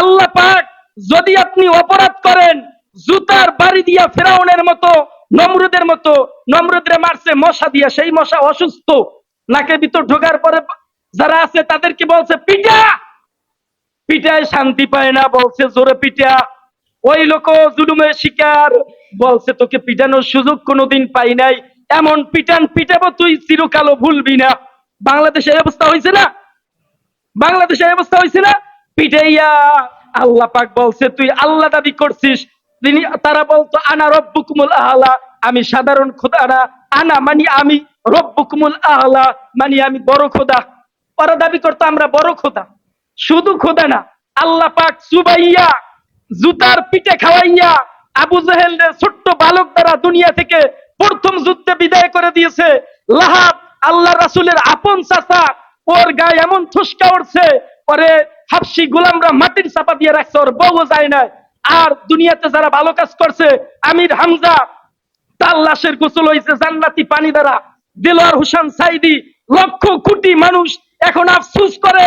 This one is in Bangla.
আল্লাহ পাক যদি আপনি অপরাধ করেন, জুতার বাড়ি দিয়া ফেরাউনের মতো, নমরুদের মতো, নমরুদরে মারছে, মশা দিয়া সেই মশা অসুস্থ নাকে ভিতর ঢোকার পরে যারা আছে তাদেরকে বলছে, পিটা! পিটায় শান্তি পায় না, বলছে, জোরে পিটা। ওই লোক জুলুমের শিকার, বলছে, তোকে পিটানোর সুযোগ কোনোদিন পাই নাই। এমন পিটান পিটাবো তুই চিরকালও ভুলবি না। বাংলাদেশে অবস্থা হয়েছে না? বাংলাদেশে অবস্থা হয়েছে না? পিটাইয়া আল্লাহ পাক বলছে, তুই আল্লাহ দাবি করছিস। তিনি, তারা বলতো, আনা রব্বুকুমুল আহলা। আমি সাধারণ খোদা না, আনা মানে আমি রব্বুকুমুল আহলা। মানে আমি বড় খোদা। ওরা দাবি করতো, আমরা বড় খোদা। শুধু খোদা না, আল্লাহ পাক সুবাইয়া জুতার পিঠে খাওয়াইয়া, আবু জাহেলের ছোট্ট বালক দ্বারা দুনিয়া থেকে প্রথম যুদ্ধে বিদায় করে দিয়েছে। লাহাব, আল্লাহ রাসূলের আপন চাচা, ওর গায়ে এমন ঠুসকা উঠছে পরে হাফসি গোলামরা মাটির চাপা দিয়ে রাখছে, ওর বউ যায় না। আর দুনিয়াতে যারা ভালো কাজ করছে, আমির হামজা, তার লাশের গোসল হয়েছে জান্নাতি পানি দ্বারা। দিলওয়ার হুসান সাইদি লক্ষ কোটি মানুষ এখন আফসুস করে।